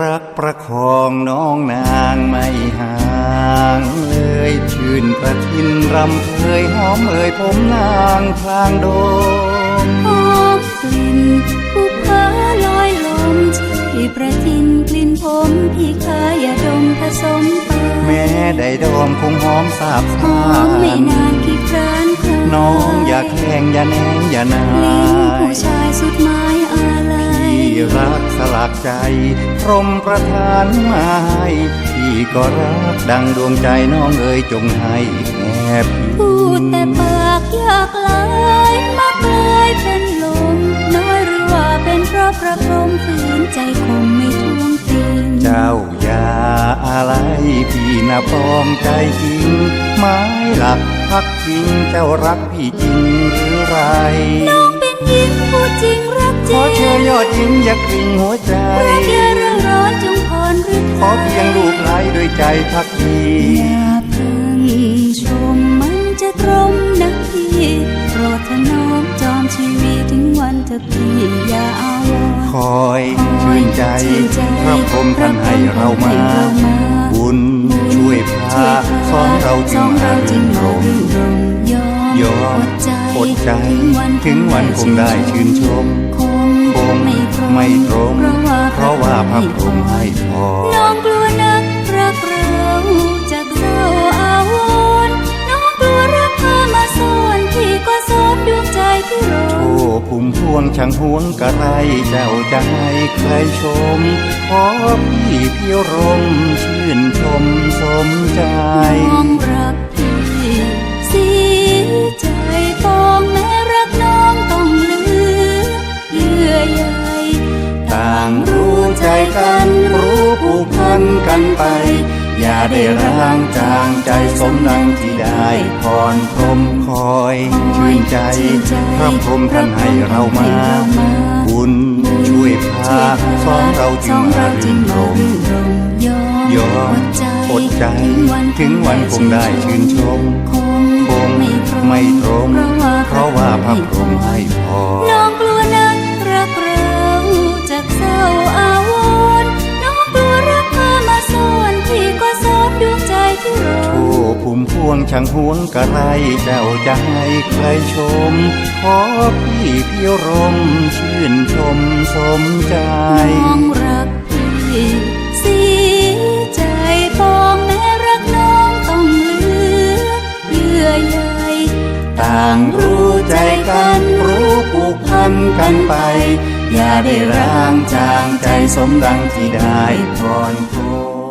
รักประคองน้องนางไม่ห่างเลยชื่นประทินรำเคยหอมเอ่ยผมนางพลางโดมหอมกลิ่นผู้พาลอยลมใี่ประทินกลิ่นผมพี่คาอย่าดมผสมไปแม่ได้ดอมคงหอมสาบสานไม่นานกี่ครั้งน้องอย่าแข่งอย่าแนงอย่านายผู้ชายสุดไม้ รักสลักใจ พรหมประทานมาให้พี่ก็รักดังดวงใจน้องเอ๋ยจงให้แอบพิพูดนแต่ปากอยากลายมักลายเป็นลมน้อยหรือว่าเป็นเพราะประคมฝืนใจคงไม่ทวงติงเจ้าอย่าอะไรพี่นะพร้อมใจจริงไม้หลักพักจริงเจ้ารักพี่จริงหรือไรน้องเป็นหญิง พูดจริงรักจขริองเชิญยอดยิ้มอย่ากริ่งหัวใจรักอย่าเรื่องร้อนจงพรหรือไทขอเพียงรูปไล้ด้วยใจพักดีอย่าเพิ่งชมมันจะตรงนะพี่โปรดถนอมจอมชีวิตถึงวันเธอพี่อย่าอาวรณ์คอยชื่นใจพระพรหมท่านให้เรามา บุญช่วยพาสองเราจึงมารื่นรมยยออมมออดดใจใจ ถึงวันคงได้ชื่นชม ช่างห่วงกะไรเจ้าจะให้ใครชม ขอพี่เพียวรมชื่นชมสมใจน้องรักพี่เสียใจปองแม้รักน้องต้องเลือเยื่อใยต่างรู้ใจกันรู้ผูกพันกันไป อย่าได้ร้างจางใจสมดังที่ได้พรพรมคอยชื่นใจพระพรมท่านให้เรามาบุญช่วยพาสองเราจึงมารื่นรมยอมอดใจถึงวันคงได้ชื่นชม วงช่างห่วงกะไรเจ้าจะให้ใครชม ขอพี่เพียวรมชื่นชมสมใจน้องรักพี่เสียใจปองแม้รักน้องต้องเลือเยื่อใยต่างรู้ใจกันรู้ผูกพันกันไป อย่าได้ร้างจางใจสมดังที่ได้พรพร